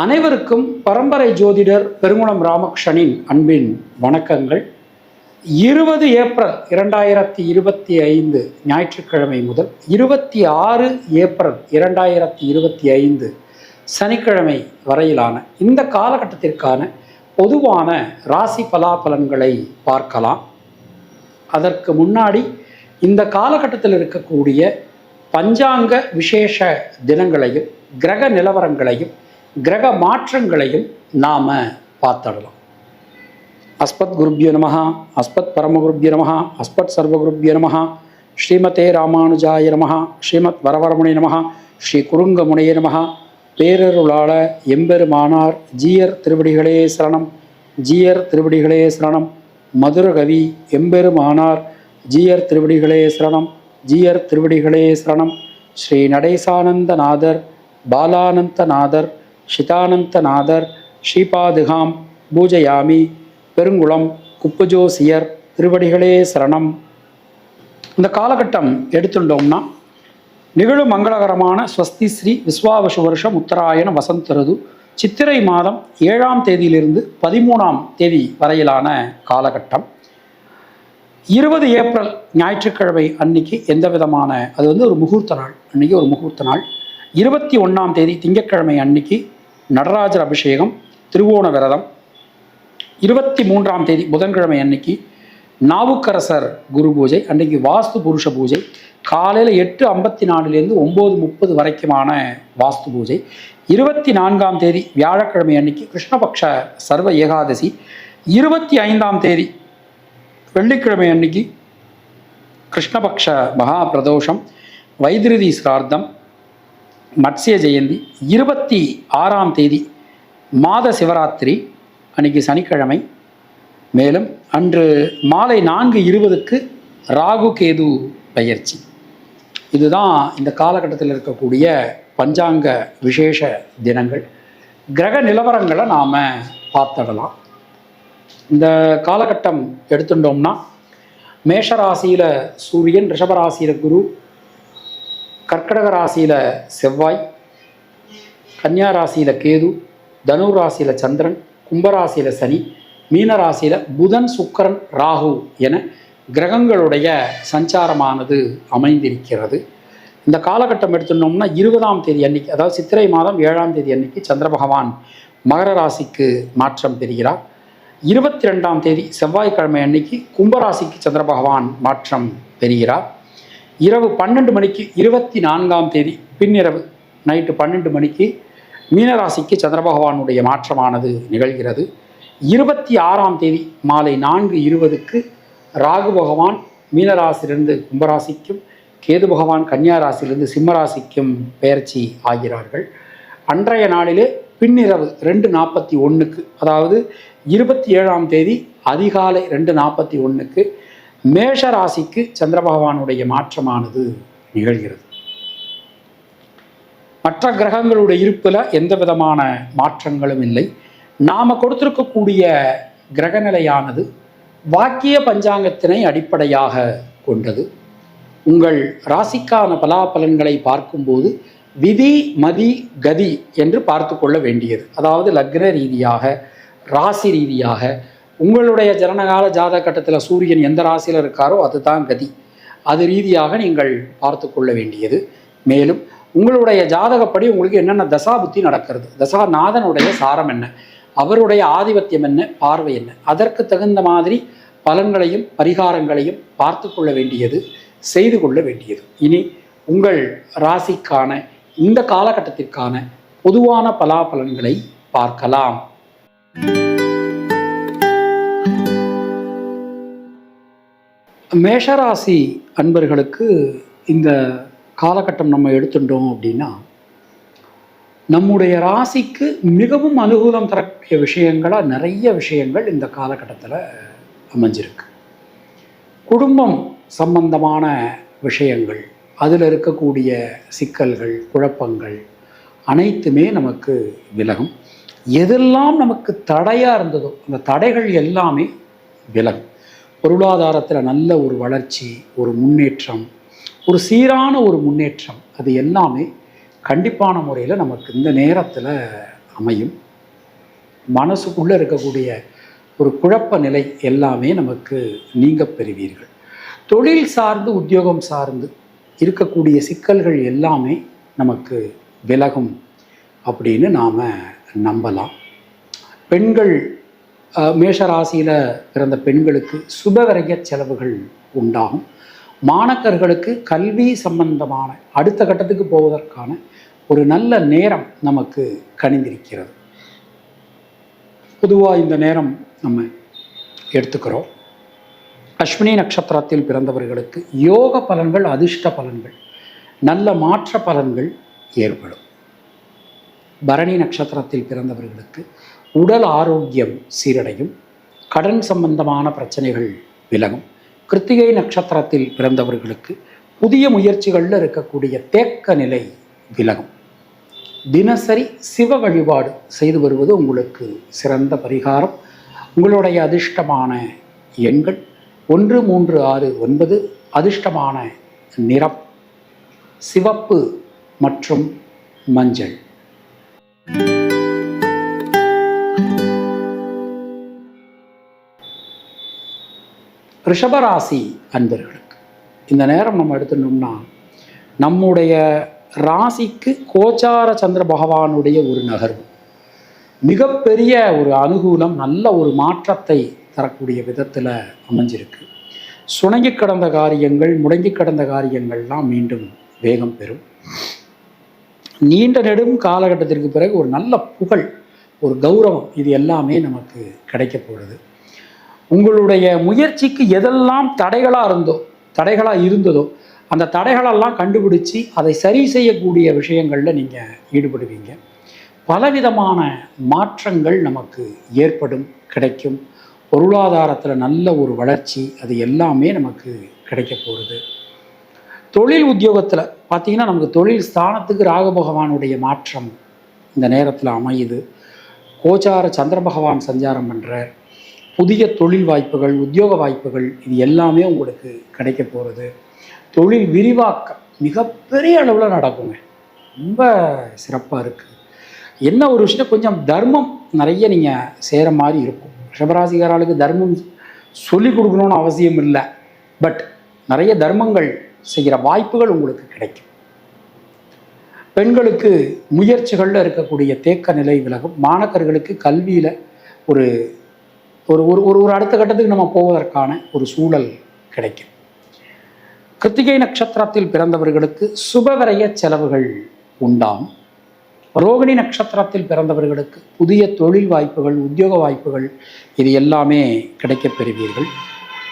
அனைவருக்கும் பரம்பரை ஜோதிடர் பெருங்குளம் ராமகிருஷ்ணனின் அன்பின் வணக்கங்கள். இருபது ஏப்ரல் இரண்டாயிரத்தி இருபத்தி ஐந்து ஞாயிற்றுக்கிழமை முதல் இருபத்தி ஆறு ஏப்ரல் இரண்டாயிரத்தி இருபத்தி ஐந்து சனிக்கிழமை வரையிலான இந்த காலகட்டத்திற்கான பொதுவான ராசி பலாபலன்களை பார்க்கலாம். அதற்கு முன்னாடி இந்த காலகட்டத்தில் இருக்கக்கூடிய பஞ்சாங்க விசேஷ தினங்களையும் கிரக நிலவரங்களையும் கிரக மாற்றங்களையும் நாம் பார்த்துடலாம். அஸ்பத் குருப்யோ நமஹ அஸ்பத் பரமகுருப்யோ நமஹ அஸ்பத் சர்வகுருப்யோ நமஹ ஸ்ரீமதே ராமானுஜாய நமஹ ஸ்ரீமத் வரவரமுனை நமகா ஸ்ரீ குருங்கமுனைய நமஹ பேரருளாள எம்பெருமானார் ஜீயர் திருவடிகளே சரணம் ஜீயர் திருவடிகளே சரணம் மதுரகவி எம்பெருமானார் ஜீயர் திருவடிகளே சரணம் ஜீயர் திருவடிகளே சரணம் ஸ்ரீ நடேசானந்தநாதர் பாலானந்தநாதர் சிதானந்தநாதர் ஸ்ரீபாதுகாம் பூஜயாமி பெருங்குளம் குப்புஜோசியர் திருவடிகளே சரணம். இந்த காலகட்டம் எடுத்துட்டோம்னா நிகழும் மங்களகரமான ஸ்வஸ்தி ஸ்ரீ விஸ்வாவசு வருஷம் உத்தராயண வசந்தரது சித்திரை மாதம் ஏழாம் தேதியிலிருந்து பதிமூணாம் தேதி வரையிலான காலகட்டம். இருபது ஏப்ரல் ஞாயிற்றுக்கிழமை அன்னைக்கு எந்த விதமான அது வந்து ஒரு முகூர்த்த நாள் அன்னைக்கு ஒரு முகூர்த்த நாள். இருபத்தி ஒன்றாம் தேதி திங்கட்கிழமை அன்னைக்கு நடராஜர் அபிஷேகம் திருவோண விரதம். இருபத்தி மூன்றாம் தேதி புதன்கிழமை அன்னைக்கு நாவுக்கரசர் குரு பூஜை அன்னைக்கு வாஸ்து புருஷ பூஜை காலையில் எட்டு ஐம்பத்தி நாலுலேருந்து ஒம்பது முப்பது வரைக்குமான வாஸ்து பூஜை. இருபத்தி நான்காம் தேதி வியாழக்கிழமை அன்னைக்கு கிருஷ்ணபக்ஷ சர்வ ஏகாதசி. இருபத்தி ஐந்தாம் தேதி வெள்ளிக்கிழமை அன்னைக்கு கிருஷ்ணபக்ஷ மகா பிரதோஷம் வைத்திருதி சிரார்த்தம் மத்ஸ்ய ஜெயந்தி இருபத்தி ஆறாம் தேதி மாத சிவராத்திரி அன்னைக்கு சனிக்கிழமை. மேலும் அன்று மாலை நான்கு இருபதுக்கு ராகு கேது பயிற்சி. இதுதான் இந்த காலகட்டத்தில் இருக்கக்கூடிய பஞ்சாங்க விசேஷ தினங்கள். கிரக நிலவரங்களை நாம் பார்த்துடலாம். இந்த காலகட்டம் எடுத்துட்டோம்னா மேஷராசியில் சூரியன் ரிஷபராசியில் குரு கர்க்கடக ராசியில் செவ்வாய் கன்னியா ராசியில் கேது தனு ராசியில் சந்திரன் கும்பராசியில் சனி மீன ராசியில் புதன் சுக்கரன் ராகு என கிரகங்களுடைய சஞ்சாரமானது அமைந்திருக்கிறது. இந்த காலகட்டம் எடுத்துட்டோம்னா இருபதாம் தேதி அன்னைக்கு அதாவது சித்திரை மாதம் ஏழாம் தேதி அன்னைக்கு சந்திர பகவான் மகர ராசிக்கு மாற்றம் பெறுகிறார். இருபத்தி ரெண்டாம் தேதி செவ்வாய்க்கிழமை அன்னைக்கு கும்பராசிக்கு சந்திர பகவான் மாற்றம் பெறுகிறார். இரவு பன்னெண்டு மணிக்கு இருபத்தி நான்காம் தேதி பின்னிரவு நைட்டு பன்னெண்டு மணிக்கு மீனராசிக்கு சந்திர பகவானுடைய மாற்றமானது நிகழ்கிறது. இருபத்தி ஆறாம் தேதி மாலை நான்கு இருபதுக்கு ராகு பகவான் மீனராசிலிருந்து கும்பராசிக்கும் கேது பகவான் கன்னியாராசியிலிருந்து சிம்மராசிக்கும் பெயர்ச்சி ஆகிறார்கள். அன்றைய நாளிலே பின்னிரவு ரெண்டு நாற்பத்தி ஒன்றுக்கு அதாவது இருபத்தி ஏழாம் தேதி அதிகாலை ரெண்டு நாற்பத்தி ஒன்றுக்கு மேஷ ராசிக்கு சந்திர பகவானுடைய மாற்றமானது நிகழ்கிறது. மற்ற கிரகங்களுடைய இருப்பில் எந்த விதமான மாற்றங்களும் இல்லை. நாம் கொடுத்திருக்கக்கூடிய கிரகநிலையானது வாக்கிய பஞ்சாங்கத்தினை அடிப்படையாக கொண்டது. உங்கள் ராசிக்கான பலாபலன்களை பார்க்கும்போது விதி மதி கதி என்று பார்த்து கொள்ள வேண்டியது. அதாவது லக்ன ரீதியாக ராசி ரீதியாக உங்களுடைய ஜனனகால ஜாதக கட்டத்தில் சூரியன் எந்த ராசியில் இருக்காரோ அதுதான் கதி. அது ரீதியாக நீங்கள் பார்த்து கொள்ள வேண்டியது. மேலும் உங்களுடைய ஜாதகப்படி உங்களுக்கு என்னென்ன தசாபுத்தி நடக்கிறது? தசாநாதனுடைய சாரம் என்ன? அவருடைய ஆதிபத்தியம் என்ன? பார்வை என்ன? அதற்கு தகுந்த மாதிரி பலன்களையும் பரிகாரங்களையும் பார்த்து கொள்ள வேண்டியது செய்து கொள்ள வேண்டியது. இனி உங்கள் ராசிக்கான இந்த காலகட்டத்திற்கான பொதுவான பலாபலன்களை பார்க்கலாம். மேஷராசி அன்பர்களுக்கு இந்த காலகட்டம் நம்ம எடுத்துட்டோம் அப்படின்னா நம்முடைய ராசிக்கு மிகவும் அனுகூலம் தரக்கூடிய விஷயங்களாக நிறைய விஷயங்கள் இந்த காலகட்டத்தில் அமைஞ்சிருக்கு. குடும்பம் சம்பந்தமான விஷயங்கள் அதில் இருக்கக்கூடிய சிக்கல்கள் குழப்பங்கள் அனைத்துமே நமக்கு விலகும். எதெல்லாம் நமக்கு தடையாக இருந்ததோ அந்த தடைகள் எல்லாமே விலகும். பொருளாதாரத்தில் நல்ல ஒரு வளர்ச்சி ஒரு முன்னேற்றம் ஒரு சீரான ஒரு முன்னேற்றம் அது எல்லாமே கண்டிப்பான முறையில் நமக்கு இந்த நேரத்தில் அமையும். மனசுக்குள்ளே இருக்கக்கூடிய ஒரு குழப்ப நிலை எல்லாமே நமக்கு நீங்க பெறுவீர்கள். தொழில் சார்ந்து உத்தியோகம் சார்ந்து இருக்கக்கூடிய சிக்கல்கள் எல்லாமே நமக்கு விலகும் அப்படின்னு நாம் நம்பலாம். பெண்கள் மேஷ ராசியில் பிறந்த பெண்களுக்கு சுபவரைய செலவுகள் உண்டாகும். மாணக்கர்களுக்கு கல்வி சம்பந்தமான அடுத்த கட்டத்துக்கு போவதற்கான ஒரு நல்ல நேரம் நமக்கு கணிந்திருக்கிறது பொதுவாக இந்த நேரம் நம்ம எடுத்துக்கிறோம். அஸ்வினி நட்சத்திரத்தில் பிறந்தவர்களுக்கு யோக பலன்கள் அதிர்ஷ்ட பலன்கள் நல்ல மாற்ற பலன்கள் ஏற்படும். பரணி நட்சத்திரத்தில் பிறந்தவர்களுக்கு உடல் ஆரோக்கியம் சீரடையும் கடன் சம்பந்தமான பிரச்சனைகள் விலகும். கிருத்திகை நட்சத்திரத்தில் பிறந்தவர்களுக்கு புதிய முயற்சிகளில் இருக்கக்கூடிய தேக்க நிலை விலகும். தினசரி சிவ வழிபாடு செய்து வருவது உங்களுக்கு சிறந்த பரிகாரம். உங்களுடைய அதிர்ஷ்டமான எண்கள் ஒன்று மூன்று ஆறு ஒன்பது அதிர்ஷ்டமான நிறம் சிவப்பு மற்றும் மஞ்சள். ரிஷபராசி அன்பர்களுக்கு இந்த நேரம் நம்ம எடுத்துட்டோம்னா நம்முடைய ராசிக்கு கோச்சார சந்திர பகவானுடைய ஒரு நகர்வு. மிகப்பெரிய ஒரு அனுகூலம் நல்ல ஒரு மாற்றத்தை தரக்கூடிய விதத்தில் அமைஞ்சிருக்கு. சுணங்கி கடந்த காரியங்கள் முடங்கி கடந்த காரியங்கள்லாம் மீண்டும் வேகம் பெறும். நீண்ட நெடும் காலகட்டத்திற்கு பிறகு ஒரு நல்ல புகழ் ஒரு கௌரவம் இது எல்லாமே நமக்கு கிடைக்க போகிறது உங்களுடைய முயற்சிக்கு எதெல்லாம் தடைகளாக இருந்தோ தடைகளாக இருந்ததோ அந்த தடைகளெல்லாம் கண்டுபிடிச்சி அதை சரி செய்யக்கூடிய விஷயங்களில் நீங்கள் ஈடுபடுவீங்க. பலவிதமான மாற்றங்கள் நமக்கு ஏற்படும் கிடைக்கும். பொருளாதாரத்தில் நல்ல ஒரு வளர்ச்சி அது எல்லாமே நமக்கு கிடைக்க போகிறது தொழில் உத்தியோகத்தில் பார்த்தீங்கன்னா நமக்கு தொழில் ஸ்தானத்துக்கு ராக பகவானுடைய மாற்றம் இந்த நேரத்தில் அமையுது. கோச்சார சந்திர பகவான் சஞ்சாரம் பண்ணுறார் புதிய தொழில் வாய்ப்புகள் உத்தியோக வாய்ப்புகள் இது எல்லாமே உங்களுக்கு கிடைக்க போகிறது தொழில் விரிவாக்கம் மிகப்பெரிய அளவில் நடக்குங்க. ரொம்ப சிறப்பாக இருக்குது என்ன ஒரு விஷயம் கொஞ்சம் தர்மம் நிறைய நீங்கள் செய்கிற மாதிரி இருக்கும். ரிஷபராசிகாராளுக்கு தர்மம் சொல்லிக் கொடுக்கணும்னு அவசியம் இல்லை. பட் நிறைய தர்மங்கள் செய்கிற வாய்ப்புகள் உங்களுக்கு கிடைக்கும். பெண்களுக்கு முயற்சிகளில் இருக்கக்கூடிய தேக்க நிலை விலகும். மாணக்கர்களுக்கு கல்வியில் ஒரு ஒரு ஒரு ஒரு ஒரு அடுத்த கட்டத்துக்கு நம்ம போவதற்கான ஒரு சூழல் கிடைக்கும். கிருத்திகை நட்சத்திரத்தில் பிறந்தவர்களுக்கு சுபவரைய செலவுகள் உண்டாம். ரோகிணி நட்சத்திரத்தில் பிறந்தவர்களுக்கு புதிய தொழில் வாய்ப்புகள் உத்தியோக வாய்ப்புகள் இது எல்லாமே கிடைக்கப் பெறுவீர்கள்.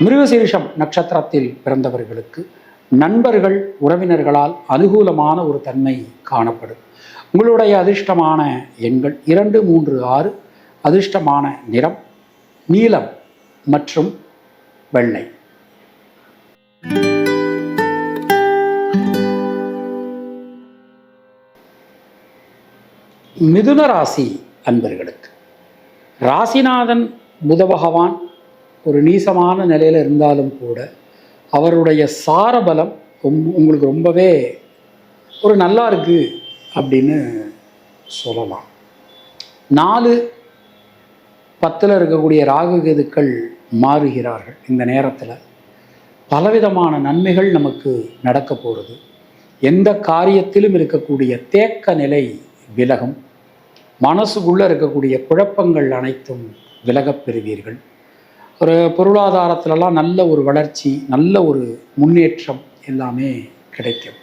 மிருகசீரிஷம் நட்சத்திரத்தில் பிறந்தவர்களுக்கு நண்பர்கள் உறவினர்களால் அனுகூலமான ஒரு தன்மை காணப்படும். உங்களுடைய அதிர்ஷ்டமான எண்கள் இரண்டு மூன்று ஆறு அதிர்ஷ்டமான நிறம் நீலம் மற்றும் வெள்ளை. மிதுன ராசி அன்பர்களுக்கு. ராசிநாதன் புத பகவான் ஒரு நீசமான நிலையில் இருந்தாலும் கூட அவருடைய சாரபலம் உங்களுக்கு ரொம்பவே ஒரு நல்லா இருக்குது அப்படின்னு சொல்லலாம். நாலு பத்தில் இருக்கக்கூடிய ராகு கேதுக்கள் மாறுகிறார்கள் இந்த நேரத்தில். பலவிதமான நன்மைகள் நமக்கு நடக்க போகிறது எந்த காரியத்திலும் இருக்கக்கூடிய தேக்க நிலை விலகும். மனசுக்குள்ளே இருக்கக்கூடிய குழப்பங்கள் அனைத்தும் விலகப் பெறுவீர்கள். ஒரு பொருளாதாரத்திலலாம் நல்ல ஒரு வளர்ச்சி நல்ல ஒரு முன்னேற்றம் எல்லாமே கிடைக்கும்.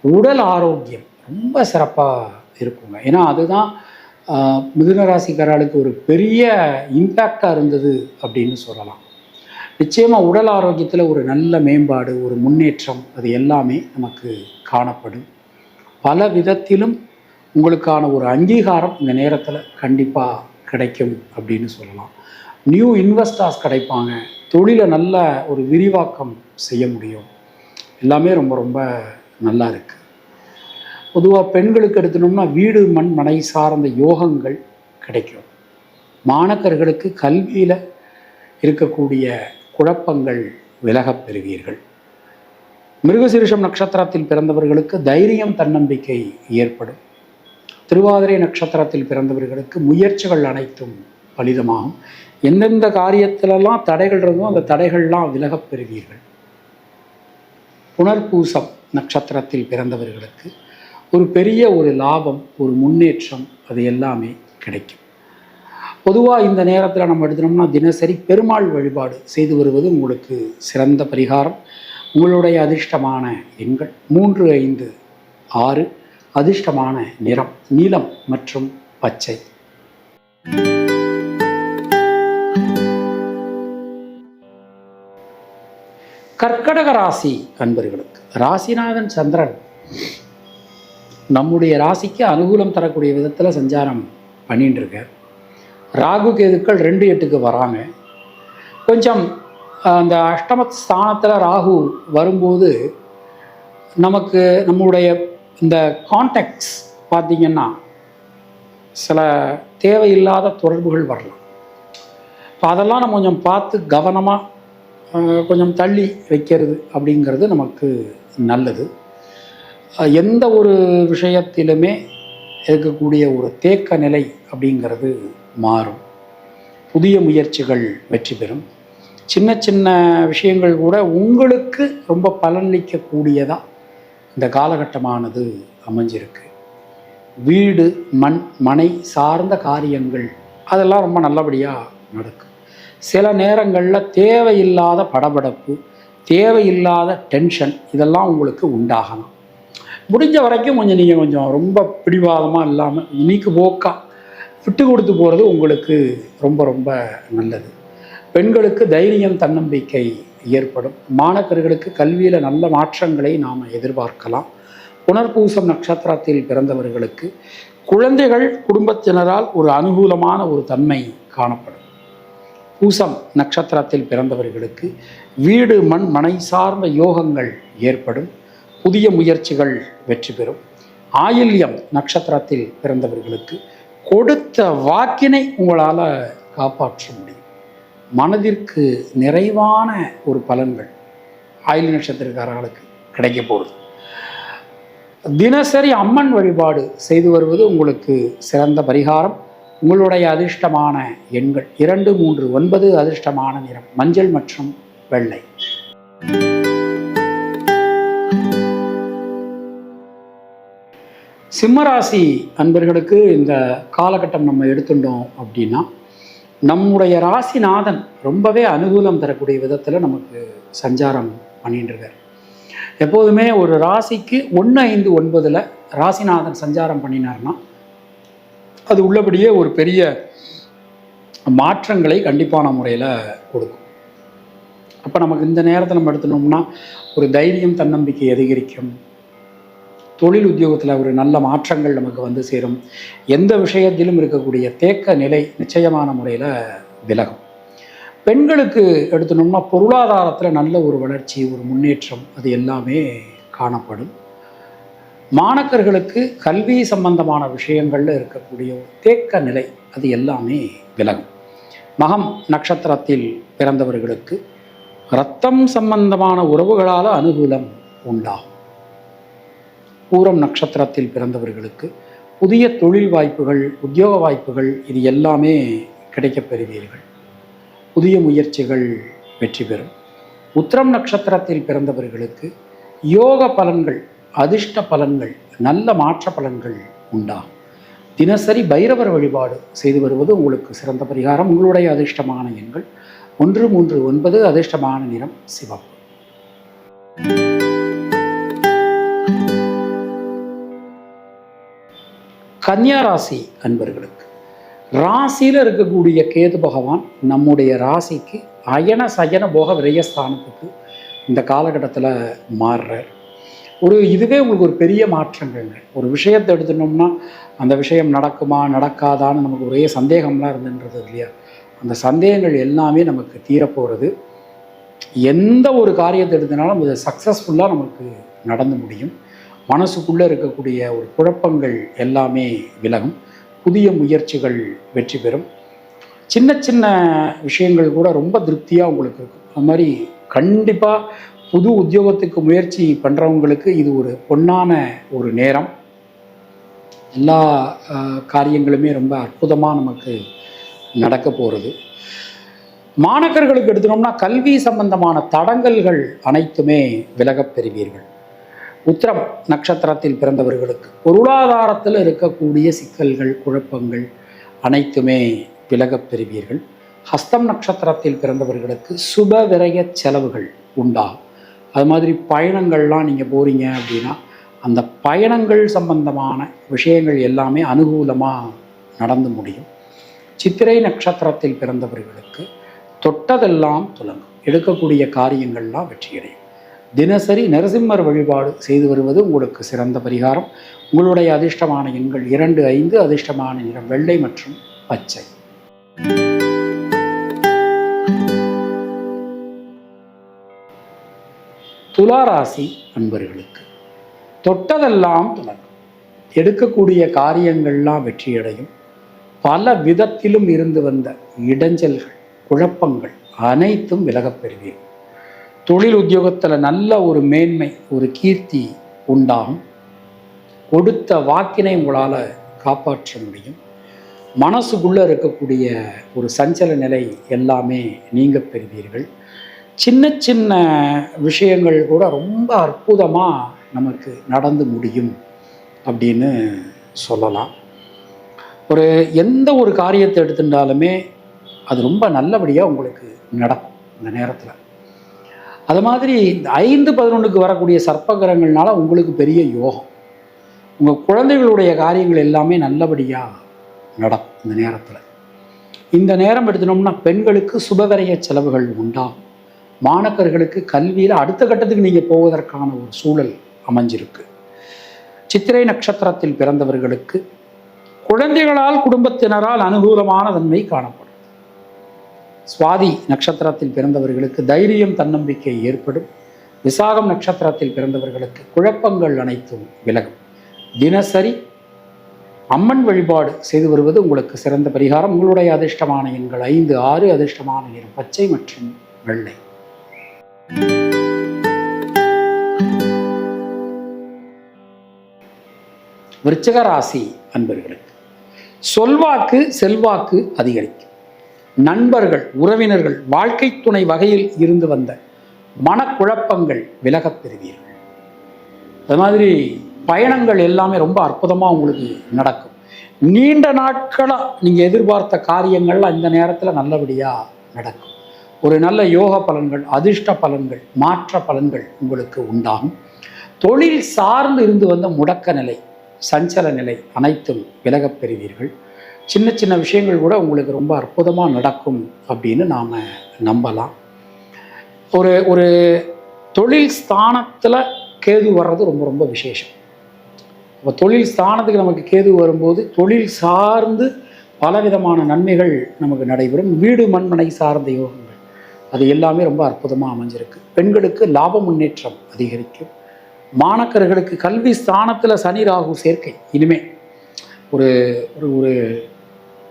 உடல் ஆரோக்கியம் ரொம்ப சிறப்பாக இருக்குங்க. ஏன்னா அதுதான் மிதுன ராசிக்காரர்களுக்கு ஒரு பெரிய இம்பேக்டாக இருந்தது அப்படின்னு சொல்லலாம். நிச்சயமாக உடல் ஆரோக்கியத்தில் ஒரு நல்ல மேம்பாடு ஒரு முன்னேற்றம் அது எல்லாமே நமக்கு காணப்படும். பல விதத்திலும் உங்களுக்கான ஒரு அங்கீகாரம் இந்த நேரத்தில் கண்டிப்பாக கிடைக்கும் அப்படின்னு சொல்லலாம். நியூ இன்வெஸ்டர்ஸ் கிடைப்பாங்க. தொழிலை நல்ல ஒரு விரிவாக்கம் செய்ய முடியும். எல்லாமே ரொம்ப ரொம்ப நல்லா இருக்குது பொதுவாக பெண்களுக்கு எடுத்துனோம்னா வீடு மண் மனை சார்ந்த யோகங்கள் கிடைக்கும். மாணக்கர்களுக்கு கல்வியில் இருக்கக்கூடிய குழப்பங்கள் விலகப் பெறுவீர்கள். மிருகசீரிஷம் நட்சத்திரத்தில் பிறந்தவர்களுக்கு தைரியம் தன்னம்பிக்கை ஏற்படும். திருவாதிரை நட்சத்திரத்தில் பிறந்தவர்களுக்கு முயற்சிகள் அனைத்தும் பலிதமாகும். எந்தெந்த காரியத்திலெல்லாம் தடைகள் இருந்தோ அந்த தடைகள்லாம் விலகப் பெறுவீர்கள். புனர்பூசம் நட்சத்திரத்தில் பிறந்தவர்களுக்கு ஒரு பெரிய ஒரு லாபம் ஒரு முன்னேற்றம் அது எல்லாமே கிடைக்கும். பொதுவாக இந்த நேரத்தில் நம்ம எடுத்துனோம்னா தினசரி பெருமாள் வழிபாடு செய்து வருவது உங்களுக்கு சிறந்த பரிகாரம். உங்களுடைய அதிர்ஷ்டமான எண்கள் மூன்று ஐந்து ஆறு அதிர்ஷ்டமான நிறம் நீலம் மற்றும் பச்சை. கர்க்கடக ராசி அன்பர்களுக்கு ராசிநாதன் சந்திரன். நம்முடைய ராசிக்கு அனுகூலம் தரக்கூடிய விதத்தில் சஞ்சாரம் பண்ணிட்டு ராகு கேதுக்கள் ரெண்டு எட்டுக்கு வராங்க. கொஞ்சம் அந்த அஷ்டம ஸ்தானத்தில் ராகு வரும்போது நமக்கு நம்முடைய இந்த கான்டாக்ட்ஸ் பார்த்திங்கன்னா சில தேவையில்லாத தொடர்புகள் வரலாம். இப்போ அதெல்லாம் நம்ம கொஞ்சம் பார்த்து கவனமாக கொஞ்சம் தள்ளி வைக்கிறது அப்படிங்கிறது நமக்கு நல்லது. எந்த ஒரு விஷயத்திலுமே இருக்கக்கூடிய ஒரு தேக்க நிலை அப்படிங்கிறது மாறும். புதிய முயற்சிகள் வெற்றி பெறும். சின்ன சின்ன விஷயங்கள் கூட உங்களுக்கு ரொம்ப பலனளிக்கக்கூடியதாக இந்த காலகட்டமானது அமைஞ்சிருக்கு. வீடு மண் மனை சார்ந்த காரியங்கள் அதெல்லாம் ரொம்ப நல்லபடியாக நடக்கும் சில நேரங்களில் தேவையில்லாத படபடப்பு தேவையில்லாத டென்ஷன் இதெல்லாம் உங்களுக்கு உண்டாகலாம். முடிஞ்ச வரைக்கும் கொஞ்சம் நீங்கள் கொஞ்சம் ரொம்ப பிடிவாதமாக இல்லாமல் இன்னைக்கு போக்கா விட்டு கொடுத்து போகிறது உங்களுக்கு ரொம்ப ரொம்ப நல்லது. பெண்களுக்கு தைரியம் தன்னம்பிக்கை ஏற்படும். மாணவர்களுக்கு கல்வியில் நல்ல மாற்றங்களை நாம் எதிர்பார்க்கலாம். புனர்பூசம் நட்சத்திரத்தில் பிறந்தவர்களுக்கு குழந்தைகள் குடும்பத்தினரால் ஒரு அனுகூலமான ஒரு தன்மை காணப்படும். பூசம் நட்சத்திரத்தில் பிறந்தவர்களுக்கு வீடு மண் மனை சார்ந்த யோகங்கள் ஏற்படும். புதிய முயற்சிகள் வெற்றி பெறும். ஆயில்யம் நட்சத்திரத்தில் பிறந்தவர்களுக்கு கொடுத்த வாக்கினை உங்களால் காப்பாற்ற முடியும். மனதிற்கு நிறைவான ஒரு பலன்கள் ஆயில் நட்சத்திரக்காரர்களுக்கு கிடைக்க போகுது. தினசரி அம்மன் வழிபாடு செய்து வருவது உங்களுக்கு சிறந்த பரிகாரம். உங்களுடைய அதிர்ஷ்டமான எண்கள் இரண்டு மூன்று ஒன்பது அதிர்ஷ்டமான நிறம் மஞ்சள் மற்றும் வெள்ளை. சிம்மராசி அன்பர்களுக்கு இந்த காலகட்டம் நம்ம எடுத்துட்டோம் அப்படின்னா நம்முடைய ராசிநாதன் ரொம்பவே அனுகூலம் தரக்கூடிய விதத்தில் நமக்கு சஞ்சாரம் பண்ணிட்டு இருக்கார் எப்போதுமே ஒரு ராசிக்கு ஒன்று ஐந்து ஒன்பதில் ராசிநாதன் சஞ்சாரம் பண்ணினார்னா அது உள்ளபடியே ஒரு பெரிய மாற்றங்களை கண்டிப்பான முறையில் கொடுக்கும். அப்போ நமக்கு இந்த நேரத்தை நம்ம எடுத்துனோம்னா ஒரு தைரியம் தன்னம்பிக்கை அதிகரிக்கும். தொழில் உத்தியோகத்தில் ஒரு நல்ல மாற்றங்கள் நமக்கு வந்து சேரும். எந்த விஷயத்திலும் இருக்கக்கூடிய தேக்க நிலை நிச்சயமான முறையில் விலகும். பெண்களுக்கு எடுத்துனோம்னா பொருளாதாரத்தில் நல்ல ஒரு வளர்ச்சி ஒரு முன்னேற்றம் அது எல்லாமே காணப்படும். மாணக்கர்களுக்கு கல்வி சம்பந்தமான விஷயங்களில் இருக்கக்கூடிய ஒரு தேக்க நிலை அது எல்லாமே விலகும். மகம் நட்சத்திரத்தில் பிறந்தவர்களுக்கு ரத்தம் சம்பந்தமான உறவுகளால் அனுகூலம் உண்டாகும். பூரம் நட்சத்திரத்தில் பிறந்தவர்களுக்கு புதிய தொழில் வாய்ப்புகள் உத்தியோக வாய்ப்புகள் இது எல்லாமே கிடைக்கப் பெறுவீர்கள். புதிய முயற்சிகள் வெற்றி பெறும். உத்திரம் நட்சத்திரத்தில் பிறந்தவர்களுக்கு யோக பலன்கள் அதிர்ஷ்ட பலன்கள் நல்ல மாற்ற பலன்கள் உண்டாகும். தினசரி பைரவர் வழிபாடு செய்து வருவது உங்களுக்கு சிறந்த பரிகாரம். உங்களுடைய அதிர்ஷ்டமான எண்கள் ஒன்று மூன்று ஒன்பது அதிர்ஷ்டமான நிறம் சிவப்பு. கன்னியா ராசி அன்பர்களுக்கு. ராசியில் இருக்கக்கூடிய கேது பகவான் நம்முடைய ராசிக்கு அயன சயன போக விரயஸ்தானத்துக்கு இந்த காலகட்டத்தில் மாறுறார். ஒரு இதுவே உங்களுக்கு ஒரு பெரிய மாற்றங்கள்ங்க. ஒரு விஷயத்தை எடுத்துட்டோம்னா அந்த விஷயம் நடக்குமா நடக்காதான்னு நமக்கு ஒரே சந்தேகம்லாம் இருந்துன்றது இல்லையா? அந்த சந்தேகங்கள் எல்லாமே நமக்கு தீரப்போகிறது எந்த ஒரு காரியத்தை எடுத்தனாலும் அது சக்ஸஸ்ஃபுல்லாக நமக்கு நடந்து முடியும். மனசுக்குள்ளே இருக்கக்கூடிய ஒரு குழப்பங்கள் எல்லாமே விலகும். புதிய முயற்சிகள் வெற்றி பெறும். சின்ன சின்ன விஷயங்கள் கூட ரொம்ப திருப்தியாக உங்களுக்கு இருக்கும். அது மாதிரி கண்டிப்பாக புது உத்தியோகத்துக்கு முயற்சி பண்ணுறவங்களுக்கு இது ஒரு பொன்னான ஒரு நேரம். எல்லா காரியங்களுமே ரொம்ப அற்புதமாக நமக்கு நடக்க போகிறது மாணக்கர்களுக்கு எடுத்துனோம்னா கல்வி சம்பந்தமான தடங்கல்கள் அனைத்துமே விலகப் பெறுவீர்கள். உத்திரம் நட்சத்திரத்தில் பிறந்தவர்களுக்கு. பொருளாதாரத்தில் இருக்கக்கூடிய சிக்கல்கள் குழப்பங்கள் அனைத்துமே விலகப் பெறுவீர்கள். ஹஸ்தம் நட்சத்திரத்தில் பிறந்தவர்களுக்கு சுப விரய செலவுகள் உண்டாகும். அது மாதிரி பயணங்கள்லாம் நீங்கள் போகிறீங்க அப்படின்னா அந்த பயணங்கள் சம்பந்தமான விஷயங்கள் எல்லாமே அனுகூலமாக நடந்து முடியும். சித்திரை நட்சத்திரத்தில் பிறந்தவர்களுக்கு தொட்டதெல்லாம் துலங்கும். எடுக்கக்கூடிய காரியங்கள்லாம் வெற்றியடையும். தினசரி நரசிம்மர் வழிபாடு செய்து வருவது உங்களுக்கு சிறந்த பரிகாரம். உங்களுடைய அதிர்ஷ்டமான எண்கள் இரண்டு ஐந்து அதிர்ஷ்டமான நிறம் வெள்ளை மற்றும் பச்சை. துளாராசி அன்பர்களுக்கு தொட்டதெல்லாம் தொடங்கும் எடுக்கக்கூடிய காரியங்கள்லாம் வெற்றியடையும். பல விதத்திலும் இருந்து வந்த இடைஞ்சல்கள் குழப்பங்கள் அனைத்தும் விலகப் பெறுவீர்கள். தொழில் உத்தியோகத்தில் நல்ல ஒரு மேன்மை ஒரு கீர்த்தி உண்டாகும். கொடுத்த வாக்கினை உங்களால் காப்பாற்ற முடியும். மனசுக்குள்ளே இருக்கக்கூடிய ஒரு சஞ்சல நிலை எல்லாமே நீங்க பெறுவீர்கள். சின்ன சின்ன விஷயங்கள் கூட ரொம்ப அற்புதமாக நமக்கு நடந்து முடியும் அப்படின்னு சொல்லலாம். ஒரு எந்த ஒரு காரியத்தை எடுத்துட்டாலுமே அது ரொம்ப நல்லபடியாக உங்களுக்கு நடக்கும் இந்த நேரத்தில். அது மாதிரி இந்த ஐந்து பதினொன்றுக்கு வரக்கூடிய சர்ப்பகிரகங்கள்னால உங்களுக்கு பெரிய யோகம். உங்கள் குழந்தைகளுடைய காரியங்கள் எல்லாமே நல்லபடியாக நடக்கும் இந்த நேரத்தில். இந்த நேரம் எடுத்துனோம்னா பெண்களுக்கு சுபவரைய செலவுகள் உண்டாகும். மாணக்கர்களுக்கு கல்வியில் அடுத்த கட்டத்துக்கு நீங்கள் போவதற்கான ஒரு சூழல் அமைஞ்சிருக்கு. சித்திரை நட்சத்திரத்தில் பிறந்தவர்களுக்கு குழந்தைகளால் குடும்பத்தினரால் அனுகூலமான தன்மை காணப்படும். சுவாதி நட்சத்திரத்தில் பிறந்தவர்களுக்கு தைரியம் தன்னம்பிக்கை ஏற்படும். விசாகம் நட்சத்திரத்தில் பிறந்தவர்களுக்கு குழப்பங்கள் அனைத்தும் விலகும். தினசரி அம்மன் வழிபாடு செய்து வருவது உங்களுக்கு சிறந்த பரிகாரம். உங்களுடைய அதிர்ஷ்டமான எண்கள் ஐந்து ஆறு அதிர்ஷ்டமான எண் பச்சை மற்றும் வெள்ளை. விருச்சிக ராசி அன்பர்களுக்கு சொல்வாக்கு செல்வாக்கு அதிகரிக்கும். நண்பர்கள் உறவினர்கள் வாழ்க்கை துணை வகையில் இருந்து வந்த மனக்குழப்பங்கள் விலகப் பெறுவீர்கள். அது மாதிரி பயணங்கள் எல்லாமே ரொம்ப அற்புதமாக உங்களுக்கு நடக்கும். நீண்ட நாட்களாக நீங்கள் எதிர்பார்த்த காரியங்கள்லாம் இந்த நேரத்தில் நல்லபடியாக நடக்கும். ஒரு நல்ல யோக பலன்கள் அதிர்ஷ்ட பலன்கள் மாற்ற பலன்கள் உங்களுக்கு உண்டாகும். தொழில் சார்ந்து இருந்து வந்த முடக்க நிலை சஞ்சல நிலை அனைத்தும் விலகப் பெறுவீர்கள். சின்ன சின்ன விஷயங்கள் கூட உங்களுக்கு ரொம்ப அற்புதமாக நடக்கும் அப்படின்னு நாம் நம்பலாம். ஒரு ஒரு தொழில் ஸ்தானத்தில் கேது வர்றது ரொம்ப ரொம்ப விசேஷம். இப்போ தொழில் ஸ்தானத்துக்கு நமக்கு கேது வரும்போது தொழில் சார்ந்து பலவிதமான நன்மைகள் நமக்கு நடைபெறும். வீடு மண்மனை சார்ந்த யோகங்கள். அது எல்லாமே ரொம்ப அற்புதமாக அமைஞ்சிருக்கு. பெண்களுக்கு லாப முன்னேற்றம் அதிகரிக்கும். மாணக்கர்களுக்கு கல்வி ஸ்தானத்தில் சனி ராகு சேர்க்கை இனிமே. ஒரு ஒரு ஒரு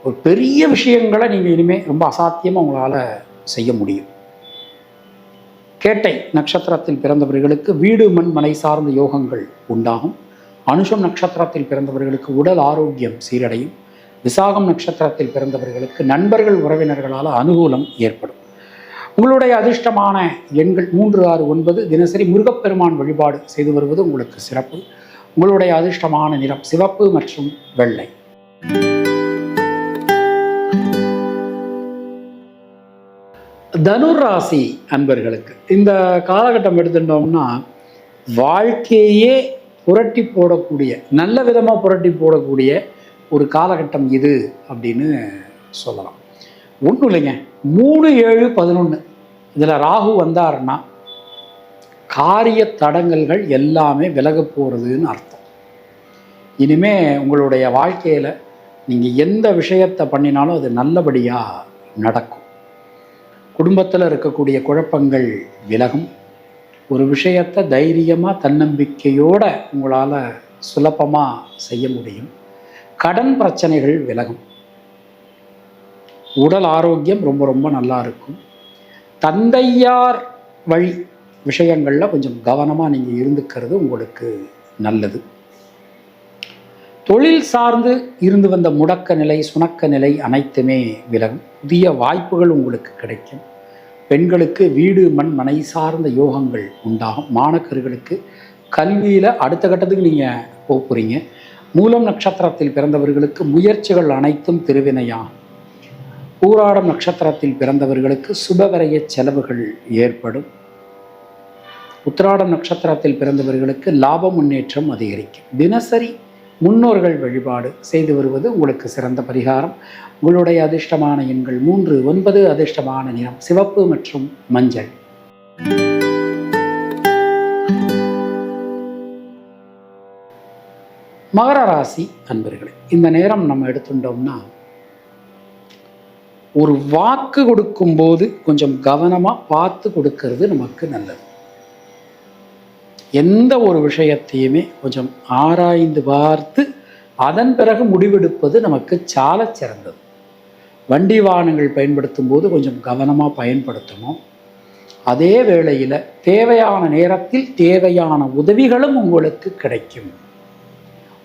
ஒரு பெரிய விஷயங்களை நீங்கள் இனிமேல் ரொம்ப அசாத்தியமாக உங்களால் செய்ய முடியும். கேட்டை நட்சத்திரத்தில் பிறந்தவர்களுக்கு வீடு மண் மலை சார்ந்த யோகங்கள் உண்டாகும். அனுஷம் நட்சத்திரத்தில் பிறந்தவர்களுக்கு உடல் ஆரோக்கியம் சீரடையும். விசாகம் நட்சத்திரத்தில் பிறந்தவர்களுக்கு நண்பர்கள் உறவினர்களால் அனுகூலம் ஏற்படும். உங்களுடைய அதிர்ஷ்டமான எண்கள் மூன்று ஆறு ஒன்பது தினசரி முருகப்பெருமான் வழிபாடு செய்து வருவது உங்களுக்கு சிறப்பு. உங்களுடைய அதிர்ஷ்டமான நிறம் சிவப்பு மற்றும் வெள்ளை. தனுர் ராசி அன்பர்களுக்கு இந்த காலகட்டம் எடுத்துட்டோம்னா வாழ்க்கையே புரட்டி போடக்கூடிய நல்ல விதமாக புரட்டி போடக்கூடிய ஒரு காலகட்டம் இது அப்படின்னு சொல்லலாம். ஒன்றும் இல்லைங்க. மூணு ஏழு பதினொன்று இதில் ராகு வந்தாருன்னா காரிய தடங்கல்கள் எல்லாமே விலக போகிறதுன்னு அர்த்தம். இனிமே உங்களுடைய வாழ்க்கையில் நீங்கள் எந்த விஷயத்தை பண்ணினாலும் அது நல்லபடியாக நடக்கும். குடும்பத்தில் இருக்கக்கூடிய குழப்பங்கள் விலகும். ஒரு விஷயத்தை தைரியமாக தன்னம்பிக்கையோடு உங்களால் சுலபமாக செய்ய முடியும். கடன் பிரச்சனைகள் விலகும். உடல் ஆரோக்கியம் ரொம்ப ரொம்ப நல்லா இருக்கும். தந்தையார் வழி விஷயங்களில் கொஞ்சம் கவனமாக நீங்கள் இருந்துக்கிறது உங்களுக்கு நல்லது. தொழில் சார்ந்து இருந்து வந்த முடக்க நிலை சுணக்க நிலை அனைத்துமே விலகும். புதிய வாய்ப்புகள் உங்களுக்கு கிடைக்கும். பெண்களுக்கு வீடு மண் மனை சார்ந்த யோகங்கள் உண்டாகும். மாணக்கர்களுக்கு கல்வியில் அடுத்த கட்டத்துக்கு நீங்கள் போக போகிறீங்க மூலம் நட்சத்திரத்தில் பிறந்தவர்களுக்கு முயற்சிகள் அனைத்தும் திருவினையாகும். பூராடம் நட்சத்திரத்தில் பிறந்தவர்களுக்கு சுபவரைய செலவுகள் ஏற்படும். உத்திராடம் நட்சத்திரத்தில் பிறந்தவர்களுக்கு லாப முன்னேற்றம் அதிகரிக்கும். தினசரி முன்னோர்கள் வழிபாடு செய்து வருவது உங்களுக்கு சிறந்த பரிகாரம். உங்களுடைய அதிர்ஷ்டமான எண்கள் மூன்று ஒன்பது அதிர்ஷ்டமான நிறம் சிவப்பு மற்றும் மஞ்சள். மகர ராசி அன்பர்களே இந்த நேரம் நம்ம எடுத்துட்டோம்னா ஒரு வாக்கு கொடுக்கும்போது கொஞ்சம் கவனமாக பார்த்து கொடுக்கறது நமக்கு நல்லது. எந்த ஒரு விஷயத்தையுமே கொஞ்சம் ஆராய்ந்து பார்த்து அதன் பிறகு முடிவெடுப்பது நமக்கு சால சிறந்தது. வண்டி வாகனங்கள் பயன்படுத்தும் போது கொஞ்சம் கவனமாக பயன்படுத்தணும். அதே வேளையில் தேவையான நேரத்தில் தேவையான உதவிகளும் உங்களுக்கு கிடைக்கும்.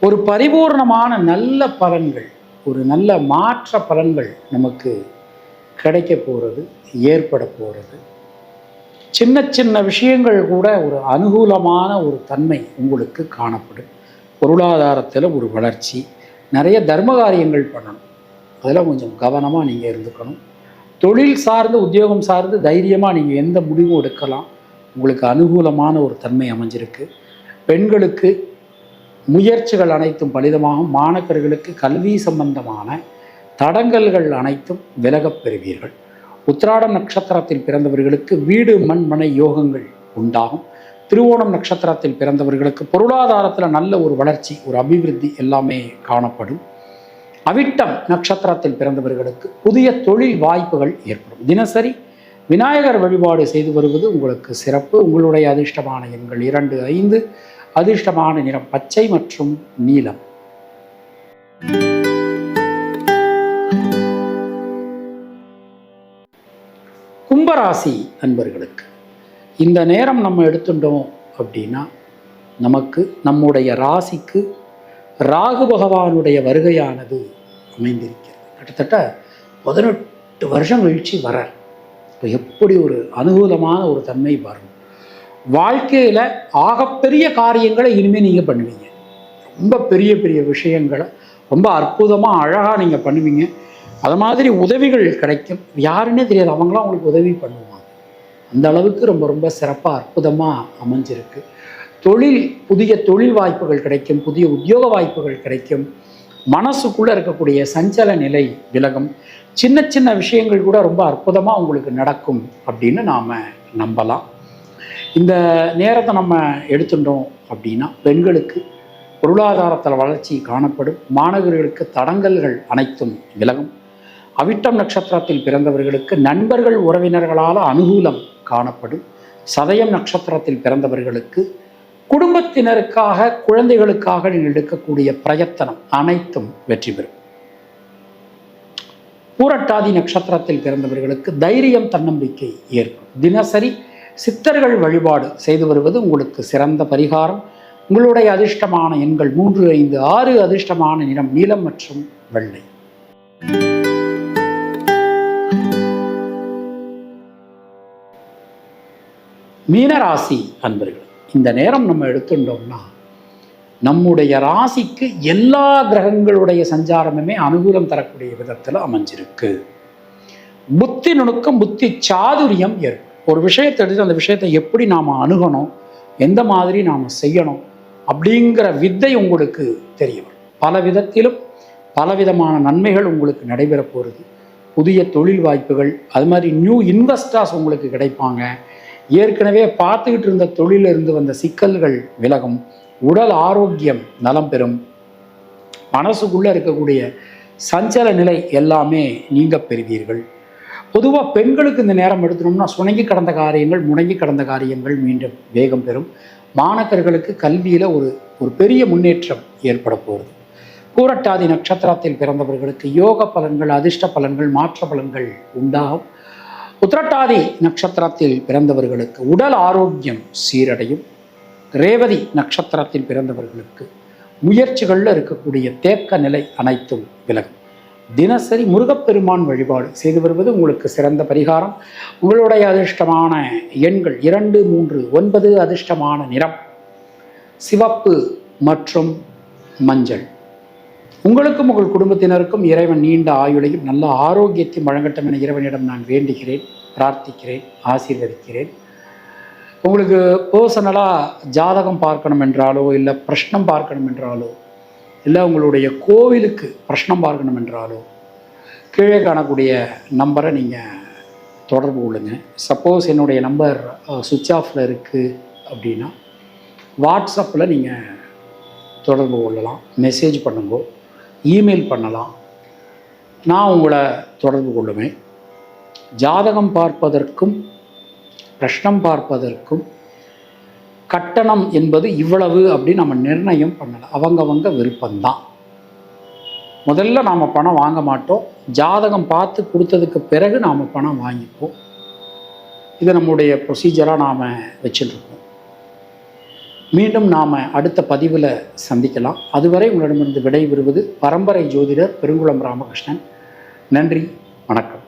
ஒரு பரிபூர்ணமான நல்ல பலன்கள் ஒரு நல்ல மாற்ற பலன்கள் நமக்கு கிடைக்க போகிறது ஏற்பட போகிறது சின்ன சின்ன விஷயங்கள் கூட ஒரு அனுகூலமான ஒரு தன்மை உங்களுக்கு காணப்படும். பொருளாதாரத்தில் ஒரு வளர்ச்சி. நிறைய தர்ம காரியங்கள் பண்ணணும். அதெல்லாம் கொஞ்சம் கவனமாக நீங்கள் இருந்துக்கணும். தொழில் சார்ந்து உத்தியோகம் சார்ந்து தைரியமாக நீங்கள் எந்த முடிவும் எடுக்கலாம். உங்களுக்கு அனுகூலமான ஒரு தன்மை அமைஞ்சிருக்கு. பெண்களுக்கு முயற்சிகள் அனைத்தும் பலிதமாகும். மாணக்கர்களுக்கு கல்வி சம்பந்தமான தடங்கல்கள் அனைத்தும் விலகப் பெறுவீர்கள். உத்திராடம் நட்சத்திரத்தில் பிறந்தவர்களுக்கு வீடு மண் மனை யோகங்கள் உண்டாகும். திருவோணம் நட்சத்திரத்தில் பிறந்தவர்களுக்கு பொருளாதாரத்தில் நல்ல ஒரு வளர்ச்சி ஒரு அபிவிருத்தி எல்லாமே காணப்படும். அவிட்டம் நட்சத்திரத்தில் பிறந்தவர்களுக்கு புதிய தொழில் வாய்ப்புகள் ஏற்படும். தினசரி விநாயகர் வழிபாடு செய்து வருவது உங்களுக்கு சிறப்பு. உங்களுடைய அதிர்ஷ்டமான எண்கள் இரண்டு ஐந்து. அதிர்ஷ்டமான நிறம் பச்சை மற்றும் நீலம். கும்பராசி நண்பர்களுக்கு இந்த நேரம் நம்ம எடுத்துட்டோம் அப்படின்னா நமக்கு நம்முடைய ராசிக்கு ராகு பகவானுடைய வருகையானது அமைந்திருக்கிறது. கிட்டத்தட்ட பதினெட்டு வருஷம் கழிச்சு வரார். இப்போ எப்படி ஒரு அனுகூலமான ஒரு தன்மை வரும். வாழ்க்கையில் ஆகப்பெரிய காரியங்களை இனிமேல் நீங்கள் பண்ணுவீங்க. ரொம்ப பெரிய பெரிய விஷயங்களை ரொம்ப அற்புதமாக அழகாக நீங்கள் பண்ணுவீங்க. அது மாதிரி உதவிகள் கிடைக்கும். யாருன்னே தெரியாது. அவங்களாம் அவங்களுக்கு உதவி பண்ணுவாங்க. அந்த அளவுக்கு ரொம்ப ரொம்ப சிறப்பாக அற்புதமாக அமைஞ்சிருக்கு. தொழில் புதிய தொழில் வாய்ப்புகள் கிடைக்கும். புதிய உத்தியோக வாய்ப்புகள் கிடைக்கும். மனசுக்குள்ளே இருக்கக்கூடிய சஞ்சல நிலை விலகும். சின்ன சின்ன விஷயங்கள் கூட ரொம்ப அற்புதமாக உங்களுக்கு நடக்கும் அப்படின்னு நாம் நம்பலாம். இந்த நேரத்தை நம்ம எடுத்துட்டோம் அப்படின்னா பெண்களுக்கு பொருளாதாரத்தில் வளர்ச்சி காணப்படும். மாணவர்களுக்கு தடங்கல்கள் அனைத்தும் விலகும். அவிட்டம் நட்சத்திரத்தில் பிறந்தவர்களுக்கு நண்பர்கள் உறவினர்களால் அனுகூலம் காணப்படும். சதயம் நட்சத்திரத்தில் பிறந்தவர்களுக்கு குடும்பத்தினருக்காக குழந்தைகளுக்காக நீங்கள் எடுக்கக்கூடிய பிரயத்தனம் அனைத்தும் வெற்றி பெறும். பூரட்டாதி நட்சத்திரத்தில் பிறந்தவர்களுக்கு தைரியம் தன்னம்பிக்கை ஏற்படும். தினசரி சித்தர்கள் வழிபாடு செய்து வருவது உங்களுக்கு சிறந்த பரிகாரம். உங்களுடைய அதிர்ஷ்டமான எண்கள் மூன்று ஐந்து ஆறு அதிர்ஷ்டமான நிறம் நீலம் மற்றும் வெள்ளை. மீனராசி அன்பர்கள் இந்த நேரம் நம்ம எடுத்துட்டோம்னா நம்முடைய ராசிக்கு எல்லா கிரகங்களுடைய சஞ்சாரமுமே அனுகூலம் தரக்கூடிய விதத்தில் அமைஞ்சிருக்கு. புத்தி நுணுக்கம் புத்தி சாதுரியம் ஏற்படும் ஒரு விஷயத்தை எடுத்து அந்த விஷயத்தை எப்படி நாம் அணுகணும் எந்த மாதிரி நாம் செய்யணும் அப்படிங்கிற வித்தை உங்களுக்கு தெரிய வரும். பல விதத்திலும் பலவிதமான நன்மைகள் உங்களுக்கு நடைபெற போகிறது புதிய தொழில் வாய்ப்புகள் அது மாதிரி நியூ இன்வெஸ்டர்ஸ் உங்களுக்கு கிடைப்பாங்க. ஏற்கனவே பார்த்துக்கிட்டு இருந்த தொழிலில் இருந்து வந்த சிக்கல்கள் விலகும். உடல் ஆரோக்கியம் நலம் பெறும். மனசுக்குள்ளே இருக்கக்கூடிய சஞ்சல நிலை எல்லாமே நீங்க பெறுவீர்கள். பொதுவாக பெண்களுக்கு இந்த நேரம் எடுத்துனோம்னா சுணங்கி கடந்த காரியங்கள் முடங்கி கடந்த காரியங்கள் மீண்டும் வேகம் பெறும். மாணக்கர்களுக்கு கல்வியில் ஒரு ஒரு பெரிய முன்னேற்றம் ஏற்பட போகிறது பூரட்டாதி நட்சத்திரத்தில் பிறந்தவர்களுக்கு யோக பலன்கள் அதிர்ஷ்ட பலன்கள் மாற்ற பலன்கள் உண்டாகும். உத்திரட்டாதி நட்சத்திரத்தில் பிறந்தவர்களுக்கு உடல் ஆரோக்கியம் சீரடையும். ரேவதி நட்சத்திரத்தில் பிறந்தவர்களுக்கு முயற்சிகளில் இருக்கக்கூடிய தேக்க நிலை அனைத்தும் விலகும். தினசரி முருகப்பெருமான் வழிபாடு செய்து வருவது உங்களுக்கு சிறந்த பரிகாரம். உங்களுடைய அதிர்ஷ்டமான எண்கள் இரண்டு மூன்று ஒன்பது அதிர்ஷ்டமான நிறம். சிவப்பு மற்றும் மஞ்சள். உங்களுக்கும் உங்கள் குடும்பத்தினருக்கும் இறைவன் நீண்ட ஆயுளையும் நல்ல ஆரோக்கியத்தையும் வழங்கட்டும் என இறைவனிடம் நான் வேண்டுகிறேன் பிரார்த்திக்கிறேன் ஆசீர்வதிக்கிறேன். உங்களுக்கு பர்சனலாக ஜாதகம் பார்க்கணும் என்றாலோ இல்லை பிரஷ்னம் பார்க்கணும் என்றாலோ இல்லை உங்களுடைய கோவிலுக்கு பிரஷ்னம் பார்க்கணும் என்றாலோ கீழே காணக்கூடிய நம்பரை நீங்கள் தொடர்பு கொள்ளுங்க. சப்போஸ் என்னுடைய நம்பர் சுவிட்ச் ஆஃபில் இருக்குது அப்படின்னா வாட்ஸ்அப்பில் நீங்கள் தொடர்பு கொள்ளலாம். மெசேஜ் பண்ணுங்கோ. இமெயில் பண்ணலாம். நான் உங்களை தொடர்பு கொள்ளுவேன். ஜாதகம் பார்ப்பதற்கும் பிரஷ்னம் பார்ப்பதற்கும் கட்டணம் என்பது இவ்வளவு அப்படின்னு நம்ம நிர்ணயம் பண்ணலை அவங்கவங்க விருப்பம்தான். முதல்ல நாம் பணம் வாங்க மாட்டோம். ஜாதகம் பார்த்து கொடுத்ததுக்கு பிறகு நாம் பணம் வாங்கிப்போம். இது நம்முடைய ப்ரொசீஜராக நாம் வச்சுட்டுருக்கோம் மீண்டும் நாம் அடுத்த பதிவில் சந்திக்கலாம். அதுவரை உங்களிடமிருந்து விடைபெறுவது பரம்பரை ஜோதிடர் பெருங்குளம் ராமகிருஷ்ணன். நன்றி வணக்கம்.